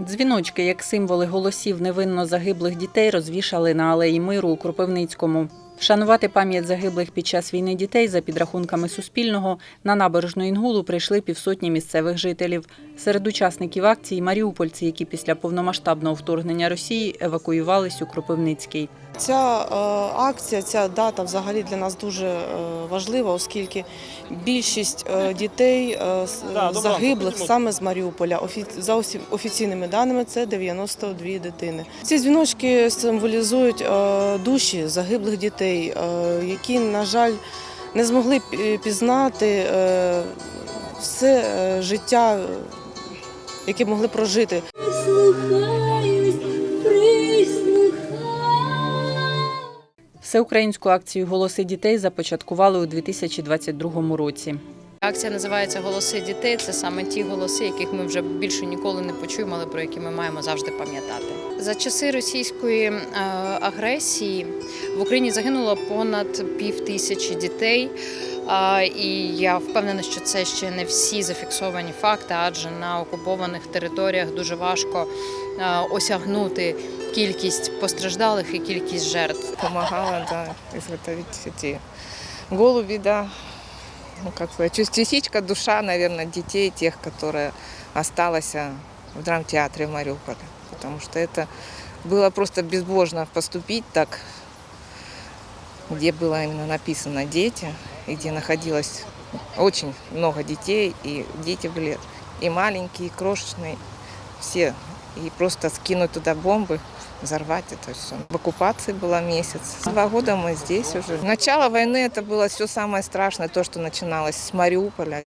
Дзвіночки, як символи голосів невинно загиблих дітей, розвішали на алеї миру у Кропивницькому. Вшанувати пам'ять загиблих під час війни дітей за підрахунками Суспільного на набережну Інгулу прийшли півсотні місцевих жителів. Серед учасників акції маріупольці, які після повномасштабного вторгнення Росії евакуювались у Кропивницький. Ця е, акція, ця дата взагалі для нас дуже е, важлива, оскільки більшість е, дітей загиблих саме з Маріуполя. За офіційними даними це 92 дитини. Ці дзвіночки символізують душі загиблих дітей, які, на жаль, не змогли пізнати все життя, яке могли прожити. Всеукраїнську акцію Голоси дітей започаткували у 2022 році. Акція називається Голоси дітей. Це саме ті голоси, яких ми вже більше ніколи не почуємо, але про які ми маємо завжди пам'ятати. За часи російської е, агресії в Україні загинуло понад пів тисячі дітей. І я впевнена, що це ще не всі зафіксовані факти, адже на окупованих територіях дуже важко е, осягнути кількість постраждалих і кількість жертв. помогала, да, изготовить эти голуби, да Ну, как сказать, чуть- частичка душа, наверное, детей, тех, которые осталась а, в драмтеатре в Мариуполе. Потому что это было просто безбожно поступить так, где было именно написано «дети», и где находилось очень много детей, и дети были и маленькие, и крошечные, все. И просто скинуть туда бомбы, взорвать это все. В оккупации была месяц. Два года мы здесь уже. Начало войны это было все самое страшное, то, что начиналось с Мариуполя.